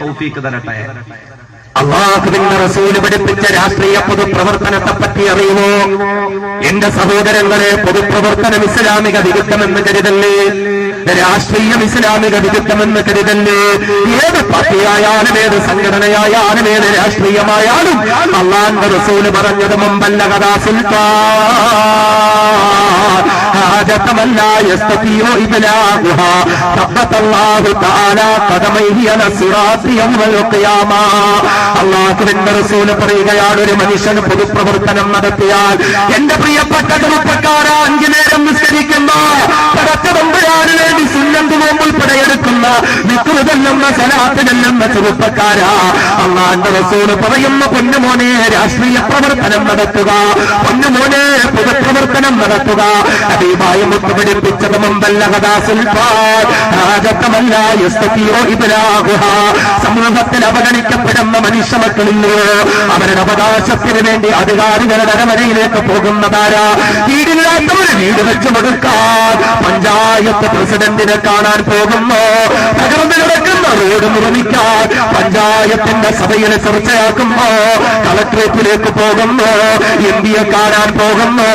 തരട്ടെ അള്ളാഹുവിന്റെ റസൂൽ പഠിപ്പിച്ച രാഷ്ട്രീയ പൊതുപ്രവർത്തനത്തെ പറ്റി അറിയുമോ? എന്റെ സഹോദരങ്ങളെ പൊതുപ്രവർത്തനം ഇസ്ലാമിക വിരുദ്ധമെന്ന് കരുതല്ലേ? രാഷ്ട്രീയം ഇസ്ലാമിക വിരുദ്ധമെന്ന് കരുതല്ലേ ഏത് പാർട്ടിയായാലും ഏത് സംഘടനയായാലും ഏത് രാഷ്ട്രീയമായാലും അള്ളാന്റെ റസൂല് പറഞ്ഞത് മുമ്പല്ല കഥാ സുൽത്താൻ حاجة لا يستطيع إبلاغها ثبت الله تعالى قدميه على الصراط يوم القيامة അള്ളാഹുവിന്റെ റസൂല് പറയുകയാണ് ഒരു മനുഷ്യന് പൊതുപ്രവർത്തനം നടത്തിയാൽ എന്റെ പ്രിയപ്പെട്ട ചെറുപ്പക്കാര അഞ്ചു നേരം നിസ്കരിക്കുന്ന പടച്ചതമ്പുരാന് വേണ്ടി സുന്നത്ത് നോമ്പിൽ പടയെടുക്കുന്ന വിക്രുതല്ലെന്ന സലാത്ത് ചെറുപ്പക്കാരാ. അള്ളാന്റെ റസൂൽ പറയുന്ന പൊന്നുമോനെ രാഷ്ട്രീയ പ്രവർത്തനം നടത്തുക. പൊന്നുമോനെ പൊതുപ്രവർത്തനം നടത്തുക. അതീവായ മുത്ത് പഠിപ്പിച്ചത് സമൂഹത്തിൽ അവഗണിക്കപ്പെടുന്ന മനുഷ്യ മക്കളില്ലയോ അവരുടെ അവകാശത്തിന് വേണ്ടി അധികാരികളുടെ അരമനയിലേക്ക് പോകുന്നതാരാ? വീടില്ലാത്തവരെ വീട് വെച്ച് കൊടുക്കാൻ പഞ്ചായത്ത് പ്രസിഡന്റിനെ കാണാൻ പോകുന്നു. തകർന്നു കിടക്കുന്ന റോഡ് നിർമ്മിക്കാൻ പഞ്ചായത്തിന്റെ സഭയിൽ ചർച്ചയാക്കുമ്പോ കളക്ട്രേറ്റിലേക്ക് പോകുന്നു. എം പിയെ കാണാൻ പോകുന്നു.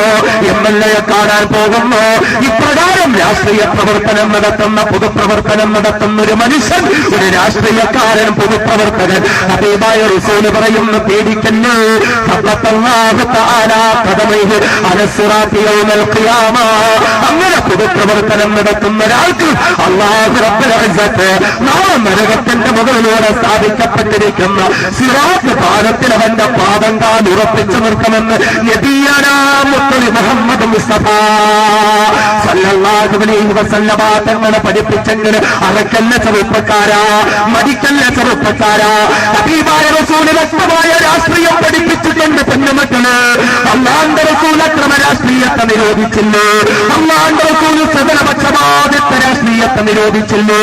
എം എൽ എയെ കാണാൻ പോകുന്നു. ഇപ്രകാരം രാഷ്ട്രീയ പ്രവർത്തനം നടത്തുന്ന പൊതുപ്രവർത്തനം നടത്തുന്ന ഒരു മനുഷ്യൻ ഒരു രാഷ്ട്രീയക്കാരൻ പൊതുപ്രവർത്തകൻ. അതേതായ റിസോന് പറയുന്നു ഖിയാമ. അങ്ങനെ പൊതുപ്രവർത്തനം നടത്തുന്ന റബ്ബുൽ ഇസ്സത്ത് നാളെ നരകത്തിന്റെ മുകളിലൂടെ സ്ഥാപിക്കപ്പെട്ടിരിക്കുന്ന സിറാത്ത് പാലത്തിൽ അവന്റെ പാദം കാൽ ഉറപ്പിച്ചു നിർത്തുമെന്ന് നബിയാനാമുത്തലി മുഹമ്മദ് മുസ്തഫ തങ്ങളെ പഠിപ്പിച്ചെങ്കിൽ അറക്കല്ല ചെറുപ്പക്കാരാ മടിക്കല്ല ചെറുപ്പക്കാരാ. ഹബീബായ റസൂൽ വ്യക്തമായ രാഷ്ട്രീയം പഠിപ്പിച്ചിട്ടുണ്ട് പെണ്ണുമക്കൾ അള്ളാന്റെ റസൂൽ അക്രമ രാഷ്ട്രീയത്തെ നിരോധിച്ചില്ല? അള്ളാന്റെ റസൂൽ രാഷ്ട്രീയത്തെ നിരോധിച്ചില്ലേ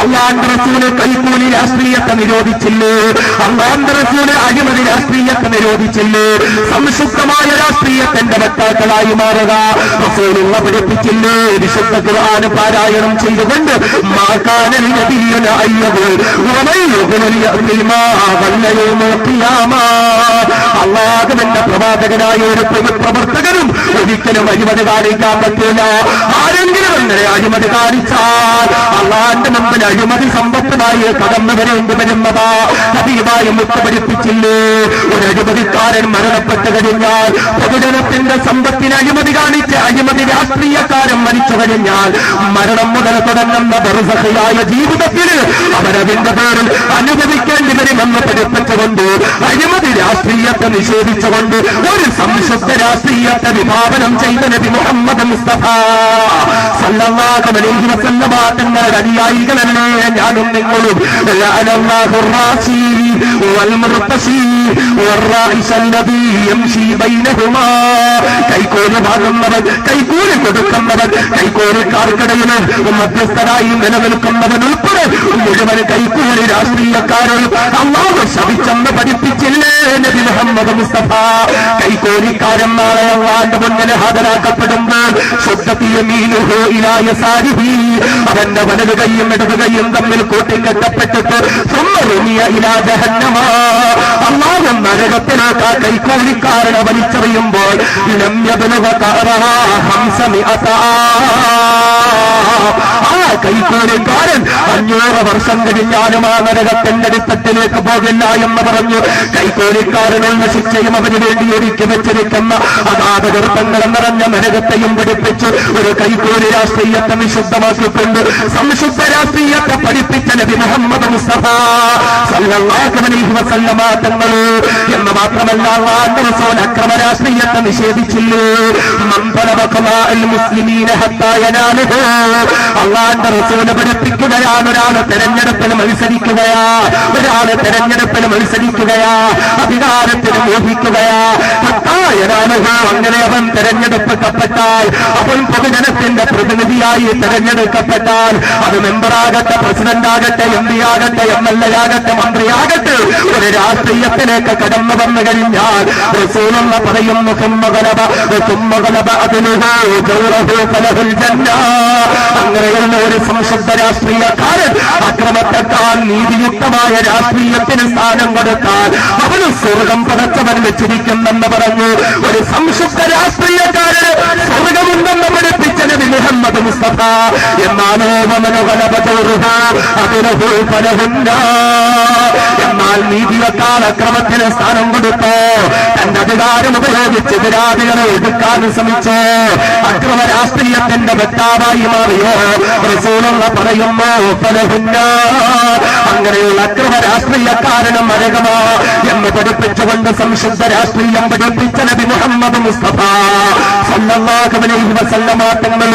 അള്ളാന്റെ കൈക്കൂലി രാഷ്ട്രീയത്തെ നിരോധിച്ചില്ലേ അള്ളാന്റെ അഴിമതി രാഷ്ട്രീയത്തെ നിരോധിച്ചില്ലേ സംശുദ്ധമായ രാഷ്ട്രീയത്തിന്റെ വക്താക്കളായി മാറുക. പഠിപ്പിച്ചില്ലേ വിശുദ്ധ ഖുർആൻ പാരായണം ചെയ്തുകൊണ്ട് മാക്കാനൽ പ്രവാചകനായ ഒരു പ്രവർത്തകനും ഒരിക്കലും അഴിമതി കാണിക്കാൻ പറ്റില്ല. ആരെങ്കിലും അങ്ങനെ അഴിമതി കാണിച്ചാൽ അള്ളാന്റെ മുമ്പിൽ അഴിമതി സമ്പത്തുമായി കടന്നു വരേണ്ടി വരുന്നതാ. ഹബീബായി മുത്തപഠിപ്പിച്ചില്ലേ ഒരു അഴിമതിക്കാരൻ മരണപ്പെട്ടു കഴിഞ്ഞാൽ പൊതുജനത്തിന്റെ സമ്പത്തിന് അഴിമതി കാണിച്ച് അഴിമതി രാഷ്ട്രീയക്കാരൻ മരിച്ചു കഴിഞ്ഞാൽ മരണം മുതൽ തുടങ്ങുന്ന ബഹുസഹയായ ജീവിതത്തിൽ അവരതിന്റെ പേരിൽ അനുഭവിക്കേണ്ടി വരുമെന്ന് പഠിപ്പിച്ചുകൊണ്ട് അഴിമതി രാഷ്ട്രീയത്തെ നിഷേധിച്ചുകൊണ്ട് ഒരു സംശുദ്ധ രാഷ്ട്രീയത്തെ വിഭാവനം ചെയ്ത നബി മുഹമ്മദ് മുസ്തഫ സല്ലല്ലാഹു അലൈഹി ഭാഗങ്ങളുടെ അനുയായികളല്ലേ ഞാനും നിങ്ങളും. കൈക്കോൽ കൈക്കൂലി കൊടുക്കുന്നവൻ കൈക്കോലിക്കാർക്കിടയിൽ മധ്യസ്ഥരായി നിലനിൽക്കുന്നവൻ ഉൾപ്പെടെ മുഴുവൻ കൈക്കൂലി രാഷ്ട്രീയക്കാരൻ അള്ളാഹ് ശവിച്ചെന്ന് പഠിപ്പിച്ചില്ലേ നബി മുഹമ്മദ് മുസ്തഫ. കൈക്കോലിക്കാരൻ നാളെ മുന്നിൽ ഹാജരാക്കപ്പെടുമ്പോൾ സ്വത്തത്തിയ മീനുഹോ ഇലായ സാരി അവന്റെ വലത് കൈയും ഇടത് കൈയും തമ്മിൽ കൂട്ടിക്കെട്ടപ്പെട്ടിട്ട് സുമ്മറുമിയ ഇലാ ജഹന്നമ. ആ കൈക്കൂലിക്കാരനെ വലിച്ചെറിയുമ്പോൾ ആ കൈക്കൂലിക്കാരൻ അഞ്ഞൂറ് വർഷം കഴിഞ്ഞാലും ആ നരകത്തിന്റെ അടുത്തത്തിലേക്ക് പോകില്ല എന്ന് പറഞ്ഞു. കൈക്കൂലിക്കാരനുള്ള ശിക്ഷയും അവന് വേണ്ടി ഒരുക്കി വെച്ചിരിക്കുന്ന അഗാധകൃത്തങ്ങൾ നിറഞ്ഞ നരകത്തെയും പഠിപ്പിച്ച് ഒരു കൈക്കൂലി രാഷ്ട്രീയത്തെ വിശുദ്ധമാക്കിക്കൊണ്ട് സംശുദ്ധ രാഷ്ട്രീയത്തെ പഠിപ്പിച്ച നബി മുഹമ്മദ് മുസ്തഫ സല്ലല്ലാഹു അലൈഹി വസല്ലമ തങ്ങൾ എന്ന് മാത്രമല്ല റസൂൽ അക്രമ രാഷ്ട്രീയത്തെ നിഷേധിച്ചില്ലേ? അള്ളാന്റെ റസൂൽ പഠിപ്പിക്കുകയാണ് ഒരാൾ തെരഞ്ഞെടുപ്പിൽ മത്സരിക്കുകയാ ഒരാൾ തെരഞ്ഞെടുപ്പിന് മത്സരിക്കുകയാ അധികാരത്തിന് മോഹിക്കുകയാ. അങ്ങനെ അവൻ തെരഞ്ഞെടുക്കപ്പെട്ടാൽ അവൻ പൊതുജനത്തിന്റെ പ്രതിനിധിയായി തെരഞ്ഞെടുക്കപ്പെട്ടാൽ അത് മെമ്പറാകട്ടെ പ്രസിഡന്റ് ആകട്ടെ എം പി ആകട്ടെ എം എൽ എ ആകട്ടെ മന്ത്രിയാകട്ടെ ഒരു രാഷ്ട്രീയത്തിലേക്ക് കടന്നു വന്നു കഴിഞ്ഞാൽ റസൂലുള്ള പറയുന്നു കുമ്മകലബ കുമ്മകലബ അതിനുഹോ അങ്ങനെയുള്ള ഒരു സംശുദ്ധ രാഷ്ട്രീയക്കാരൻ അക്രമത്തെക്കാൾ നീതിയുക്തമായ രാഷ്ട്രീയത്തിന് സ്ഥാനം കൊടുത്താൽ അവന് സ്വർഗം പടച്ചവൻ വെച്ചിരിക്കുന്നെന്ന് പറഞ്ഞു. ഒരു സംശുദ്ധ രാഷ്ട്രീയക്കാരന് സ്വർഗമുണ്ടെന്ന് പഠിപ്പിച്ച നബി മുഹമ്മദ് മുസ്തഫ. ഫലഹുന്ന എന്നാൽ നീതിയെക്കാൾ അക്രമത്തിന് സ്ഥാനം കൊടുത്തോ? തന്റെ അധികാരം ഉപയോഗിച്ച് എതിരാളികളെ എതിർക്കാൻ ശ്രമിച്ചോ? അക്രമ രാഷ്ട്രീയത്തിന്റെ വ്യക്താവായി മാറിയോ? റസൂലുള്ള പറയുമ്പോ പലഹുന്ന അങ്ങനെയുള്ള അക്രമ രാഷ്ട്രീയക്കാരനും അരകമാ എന്ന് പഠിപ്പിച്ചുകൊണ്ട് സംശുദ്ധ രാഷ്ട്രീയം പഠിപ്പിച്ച നബി മുഹമ്മദ് മുസ്തഫ സല്ലല്ലാഹു അലൈഹി വസല്ലമ തങ്ങൾ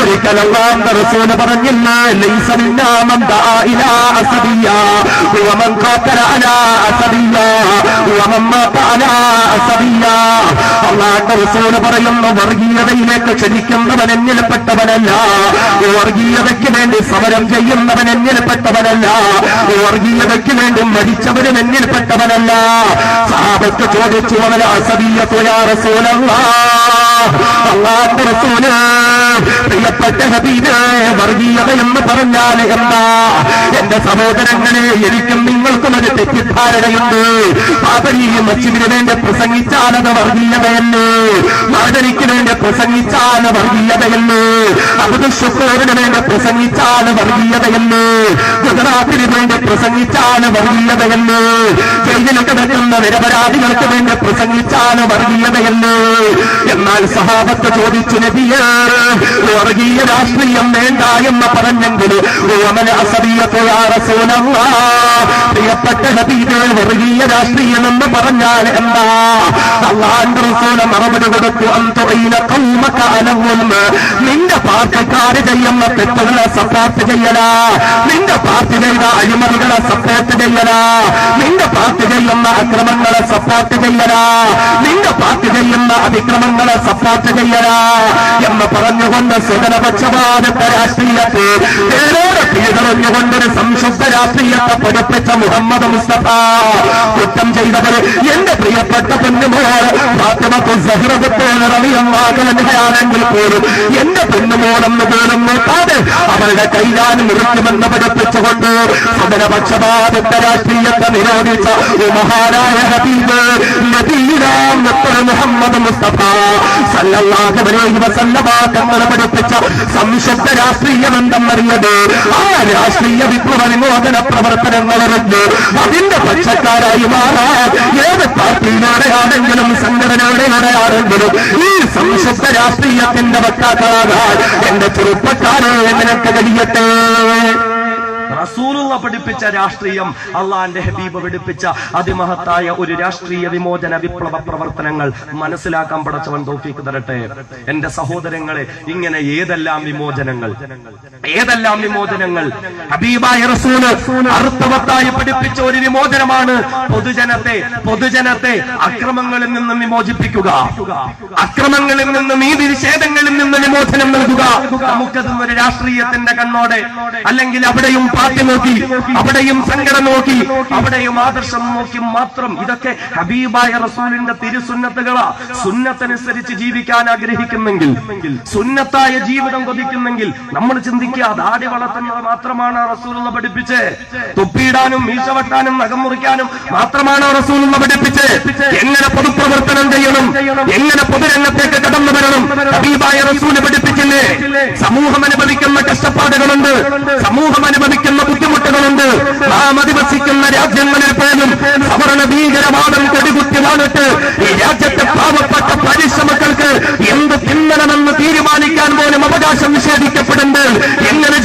ഒരിക്കൽ അല്ലാഹുവിന്റെ റസൂൽ പറഞ്ഞില്ല ലൈസ മിന്നാ മൻ ദാ ഇലാ അസബിയ വമൻ ഖാതല അലാ അസബിയ വമൻ മാത അലാ അസബിയ അല്ലാഹുവിന്റെ റസൂൽ പറയുന്നു വർഗീയതയിലേക്ക് ക്ഷണിക്കുന്നവൻ എന്നിൽപ്പെട്ടവനല്ല വർഗീയതയ്ക്ക് വേണ്ടി സമരം ചെയ്യുന്നവൻ എന്നിൽപ്പെട്ടവനല്ല വർഗീയതയ്ക്ക് വേണ്ടി മരിച്ചവരും എന്നിൽപ്പെട്ടവനല്ല. സാബത്ത് ചോദിച്ചു അവൻ റസൂൽ പ്രിയപ്പെട്ട ഹബീബ് വർഗീയതയും പറഞ്ഞാൽ എന്താ? എന്റെ സഹോദരങ്ങളെ എനിക്കും നിങ്ങൾക്കും ഒരു തെറ്റിദ്ധാരണയുണ്ട്. പാപരി മച്ചിന് വേണ്ടി പ്രസംഗിച്ചാലത് വർഗീയതയല്ലേ? മാതരിക്ക് വേണ്ടി പ്രസംഗിച്ചാൽ വർഗീയതയല്ലേ? അബുദ് ശുക്രവിന് വേണ്ടി പ്രസംഗിച്ചാൽ വർഗീയതയല്ലേ? ഗുജറാത്തിന് വേണ്ടി പ്രസംഗിച്ചാൽ വർഗീയതയല്ലേ? ജയിലിൽ കിടക്കുന്ന നിരപരാധികൾക്ക് വേണ്ടി പ്രസംഗിച്ചാൽ വർഗീയതയല്ലേ? എന്നാൽ സഹാബത്ത് ചോദിച്ചു നബിയേ വർഗീയ രാഷ്ട്രീയം വേണ്ട എന്ന് പറഞ്ഞെങ്കിൽ റസൂലല്ലാ. പ്രിയപ്പെട്ട നബീദ് വർഗീയ രാഷ്ട്രീയം എന്ന് പറഞ്ഞാൽ എന്താ? അള്ളാന്റെ റസൂല മറുപടി കൊടുത്തു അന്തുറയിലെ കൗമക്ക അലവും. നിന്റെ പാർട്ടിക്കാര് ചെയ്യുന്ന തെറ്റുകളെ സപ്പോർട്ട് ചെയ്യലാ. നിന്റെ പാർട്ടി ചെയ്ത അഴിമതികളെ സപ്പോർട്ട് ചെയ്യലാ. നിന്റെ പാർട്ടി ചെയ്യുന്ന അക്രമങ്ങളെ സപ്പോർട്ട് ചെയ്യലാ. നിന്റെ പാർട്ടി ചെയ്യുന്ന അതിക്രമങ്ങളെ സപ്പോർട്ട് ചെയ്യലാ. എന്ന് പറഞ്ഞുകൊണ്ട് സുഗനപക്ഷപാതത്തെ രാഷ്ട്രീയത്തെ പേരോട് പീഡറിഞ്ഞുകൊണ്ടൊരു സംശുദ്ധ രാഷ്ട്രീയത്തെ പഠിപ്പിച്ച മുഹമ്മദ് മുസ്തഫ കുറ്റം ചെയ്തവർ എന്റെ പ്രിയപ്പെട്ട ഫാത്തിമത്ത് സഹൃദത്തോളിറങ്ങിയാണെങ്കിൽ പോലും എന്റെ പെണ്ണുമോളെന്ന് പോലും നോക്കാതെ അവരുടെ കൈകാലം നിർത്തുമെന്ന് പഠിപ്പിച്ചുകൊണ്ട് സുഗനപക്ഷപാതത്തെ രാഷ്ട്രീയത്തെ നിരോധിച്ച മഹാരായ ഹബീബ് നബീനാം മുഹമ്മദ് മുസ്തഫ സല്ലല്ലാഹു അലൈഹി വസല്ലമ തങ്ങൾ പഠിപ്പിച്ച സംശുദ്ധ രാഷ്ട്രീയം എന്തെന്നറിയത് ആ രാഷ്ട്രീയ വിപ്ലവ വിമോചന പ്രവർത്തനങ്ങളറിഞ്ഞ് അതിന്റെ പക്ഷക്കാരായി മാറാൻ ഏത് പാർട്ടിയിലൂടെയാണെങ്കിലും സംഘടനയുടെയാണെങ്കിലും ഈ സംശുദ്ധ രാഷ്ട്രീയത്തിന്റെ വക്താക്കളാകാൻ എന്റെ ചെറുപ്പക്കാരെ നിനക്ക് കഴിയട്ടെ. റസൂലുള്ള പഠിപ്പിച്ച രാഷ്ട്രീയം അള്ളാന്റെ ഹബീബ് പഠിപ്പിച്ച അതിമഹത്തായ ഒരു രാഷ്ട്രീയ വിമോചന വിപ്ലവ പ്രവർത്തനങ്ങൾ മനസ്സിലാക്കാൻ പടച്ചവൻ തോഫീക്ക് തരട്ടെ. എന്റെ സഹോദരങ്ങളെ ഇങ്ങനെ ഏതെല്ലാം വിമോചനങ്ങൾ? ഏതെല്ലാം വിമോചനങ്ങൾ? ഹബീബായ റസൂൽ അർത്ഥവത്തായി പഠിപ്പിച്ച ഒരു വിമോചനമാണ് പൊതുജനത്തെ പൊതുജനത്തെ അക്രമങ്ങളിൽ നിന്നും വിമോചിപ്പിക്കുക. അക്രമങ്ങളിൽ നിന്നും നീതി നിഷേധങ്ങളിൽ നിന്ന് വിമോചനം നൽകുക. നമുക്കതും ഒരു രാഷ്ട്രീയത്തിന്റെ കണ്ണോടെ അല്ലെങ്കിൽ അവിടെയും പാർട്ടി നോക്കി അവിടെയും സംഘടന നോക്കി അവിടെയും ആദർശം നോക്കി മാത്രം. ഇതൊക്കെ ഹബീബായ റസൂലിന്റെ തിരുസുന്നത്തുകളാ. സുന്നത്തനുസരിച്ച് ജീവിക്കാൻ ആഗ്രഹിക്കുന്നെങ്കിൽ സുന്നത്തായ ജീവിതം കൊതിക്കുന്നെങ്കിൽ നമ്മൾ ചിന്തിക്കുക ദാടി വളർത്തുന്നത് മാത്രമാണ് റസൂലുള്ള പഠിപ്പിച്ച്. തുപ്പിയിടാനും മീശ വെട്ടാനും നഖം മുറിക്കാനും മാത്രമാണ് റസൂലുള്ള പഠിപ്പിച്ച്. എങ്ങനെ പൊതുപ്രവർത്തനം ചെയ്യണം? എങ്ങനെ പൊതുരംഗത്തേക്ക് കടന്നു വരണം? ഹബീബായ റസൂൽ പഠിപ്പിച്ചില്ലേ? സമൂഹം അനുഭവിക്കുന്ന കഷ്ടപ്പാടുകളുണ്ട്. സമൂഹം അനുഭവിക്കുന്ന നാം അധിവസിക്കുന്ന രാജ്യങ്ങളിൽ പോലും സവർണ ഭീകരവാദം കൊടികുത്തി വാണിട്ട് ഈ രാജ്യത്തെ പാവപ്പെട്ട പരിശ്രമക്കൾക്ക് എന്ത് തിന്നണമെന്ന് തീരുമാനിക്കാൻ പോലും അവകാശം നിഷേധിക്കപ്പെടുന്നുണ്ട് എങ്ങനെ